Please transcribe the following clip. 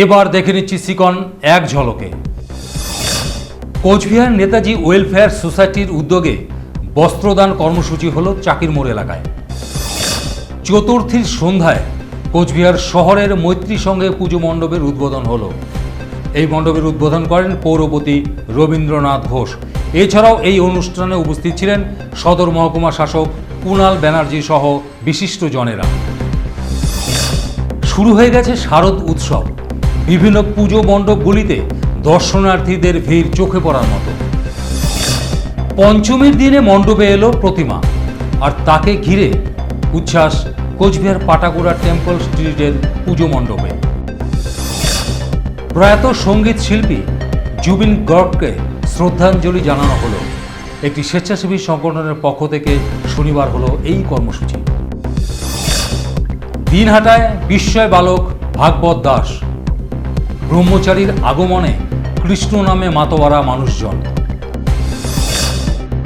এবার দেখে নিচ্ছি সিকন এক ঝলকে। কোচবিহার নেতাজি ওয়েলফেয়ার সোসাইটির উদ্যোগে বস্ত্রদান কর্মসূচি হল চাকির মোড় এলাকায়। চতুর্থীর সন্ধ্যায় কোচবিহার শহরের মৈত্রী সঙ্গে পুজো মণ্ডপের উদ্বোধন হলো। এই মণ্ডপের উদ্বোধন করেন পৌরপতি রবীন্দ্রনাথ ঘোষ। এছাড়াও এই অনুষ্ঠানে উপস্থিত ছিলেন সদর মহকুমা শাসক কুণাল ব্যানার্জি সহ বিশিষ্ট জনেরা শুরু হয়ে গেছে শারদ উৎসব। বিভিন্ন পুজো মণ্ডপগুলিতে দর্শনার্থীদের ভিড় চোখে পড়ার মতো। পঞ্চমীর দিনে মণ্ডপে এলো প্রতিমা, আর তাকে ঘিরে উচ্ছ্বাস কোচবিহার পাটাগুড়া টেম্পল স্ট্রিটের পুজো মণ্ডপে। প্রয়াত সংগীত শিল্পী জুবিন গর্গকে শ্রদ্ধাঞ্জলি জানানো হলো। একটি স্বেচ্ছাসেবী সংগঠনের পক্ষ থেকে শনিবার হলো এই কর্মসূচি। দিনহাটায় বিস্ময় বালক ভাগবত দাস। ব্রহ্মচারীর আগমনে কৃষ্ণ নামে মাতোয়ারা মানুষজন।